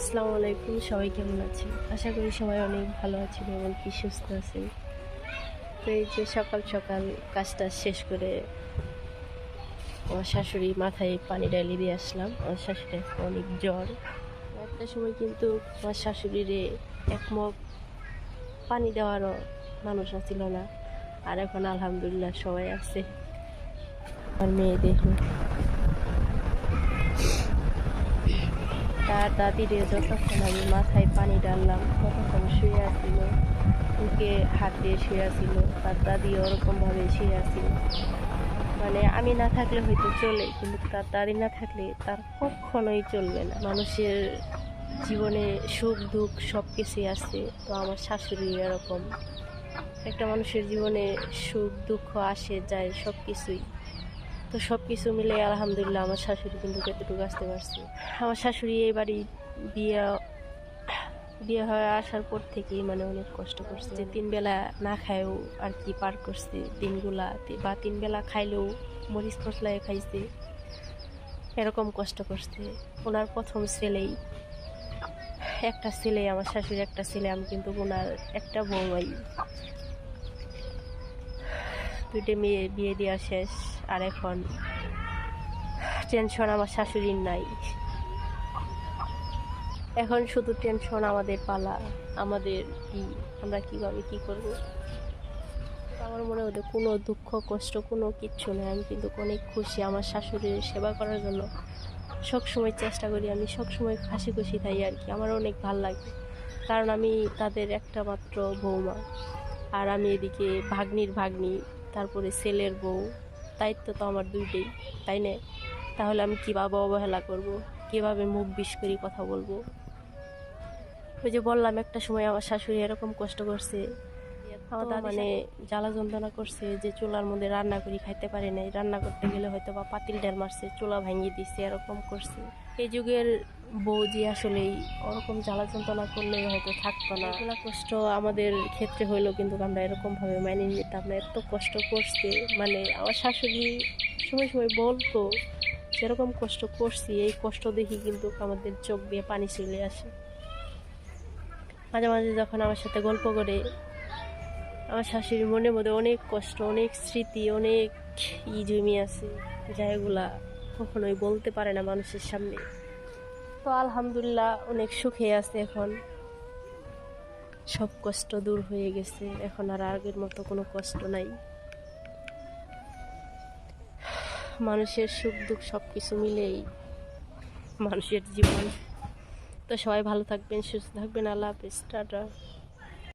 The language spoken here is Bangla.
আসসালামু আলাইকুম, সবাই কেমন আছেন? আশা করি সবাই অনেক ভালো আছেন এবং কি সুস্থ আছেন। তো এই যে সকাল সকাল কাজটা শেষ করে আমার শাশুড়ি মাথায় পানি ডালি দিয়ে আসলাম। আমার শাশুড়ি অনেক জ্বর। একটা সময় কিন্তু আমার শাশুড়িরে এক মগ পানি দেওয়ারও মানুষ ছিল না। আর এখন আলহামদুলিল্লাহ সবাই আছে। আমার মেয়ে দেখুন। তার দাদিরে যতক্ষণ আমি মাথায় পানি ডাললাম, ততক্ষণ শুয়ে আসছিল বুকে হাত দিয়ে শুয়ে আসছিল তার দাদি ওরকমভাবে শুয়ে আসছিল মানে আমি না থাকলে হয়তো চলে, কিন্তু তার দাদি না থাকলে তার কখনোই চলবে না। মানুষের জীবনে সুখ, দুঃখ সব কিছুই আছে, তো আমার শাশুড়ি এরকম। একটা মানুষের জীবনে সুখ, দুঃখ আসে, যায় সব কিছুই তো সব কিছু মিলে আলহামদুলিল্লাহ আমার শাশুড়ি কিন্তু কতটুকু আসতে পারছে। আমার শাশুড়ি এই বাড়ি বিয়ে বিয়ে হয়ে আসার পর থেকেই মানে অনেক কষ্ট করছে। যে তিন বেলা না খায়ও আর কি পার করছে দিনগুলা, বা তিন বেলা খাইলেও মরিচ মশলায় খাইছে, এরকম কষ্ট করছে। ওনার প্রথম ছেলেই, একটা ছেলে, আমার শাশুড়ি একটা ছেলে, আমি কিন্তু ওনার একটা বৌমাই দুইটা মেয়ে, বিয়ে দেওয়া শেষ। আর এখন টেনশন আমার শাশুড়ির নাই। এখন শুধু টেনশন আমাদের পালা, আমাদের কি, আমরা কীভাবে কি করব? আমার মনে হতো কোনো দুঃখ, কষ্ট, কোনো কিচ্ছু নেই। আমি কিন্তু অনেক খুশি আমার শাশুড়ির সেবা করার জন্য। সবসময় চেষ্টা করি, আমি সবসময় হাসি খুশি থাকি আর কি। আমার অনেক ভালো লাগে। কারণ আমি তাদের একটা মাত্র বৌমা আর আমি এদিকে ভাগ্নির ভাগ্নি, তারপরে ছেলের বউ। দায়িত্ব তো আমার দুইটাই তাই না? তাহলে আমি কীভাবে অবহেলা করব? কীভাবে মুখ বিষ করে কথা বলব? ওই যে বললাম একটা সময় আমার শাশুড়ি এরকম কষ্ট করছে মানে জ্বালা যন্ত্রণা করছে যে চুলার মধ্যে রান্না করি খাইতে পারে নাই। রান্না করতে গেলে হয়তো বা পাতিল ডাল মারছে চুলা ভাঙিয়ে দিচ্ছে এরকম করছে। এই যুগের বউ যে আসলেই ওরকম জ্বালা যন্ত্রণা করলে হয়তো থাকতো না। এগুলো কষ্ট আমাদের ক্ষেত্রে হইলেও কিন্তু আমরা এরকম ভাবে মানিয়ে নিতাম না। এত কষ্ট করছে মানে আমার শাশুড়ি সময় সময় বলতো, যেরকম কষ্ট করছি, এই কষ্ট দেখি কিন্তু আমাদের চোখ দিয়ে পানি চলে আসে। মাঝে মাঝে যখন আমার সাথে গল্প করে, আমার শাশুড়ির মনের মধ্যে অনেক কষ্ট, অনেক স্মৃতি, অনেক ই জমি আছে যা এগুলা কখনোই বলতে পারে না মানুষের সামনে। তো আলহামদুলিল্লাহ অনেক সুখে আছে এখন। সব কষ্ট দূর হয়ে গেছে, এখন আর আগের মতো কোনো কষ্ট নাই। মানুষের সুখ দুঃখ সব কিছু মিলেই মানুষের জীবন। তো সবাই ভালো থাকবেন, সুস্থ থাকবেন, আল্লাহ হাফিজ, টাটা।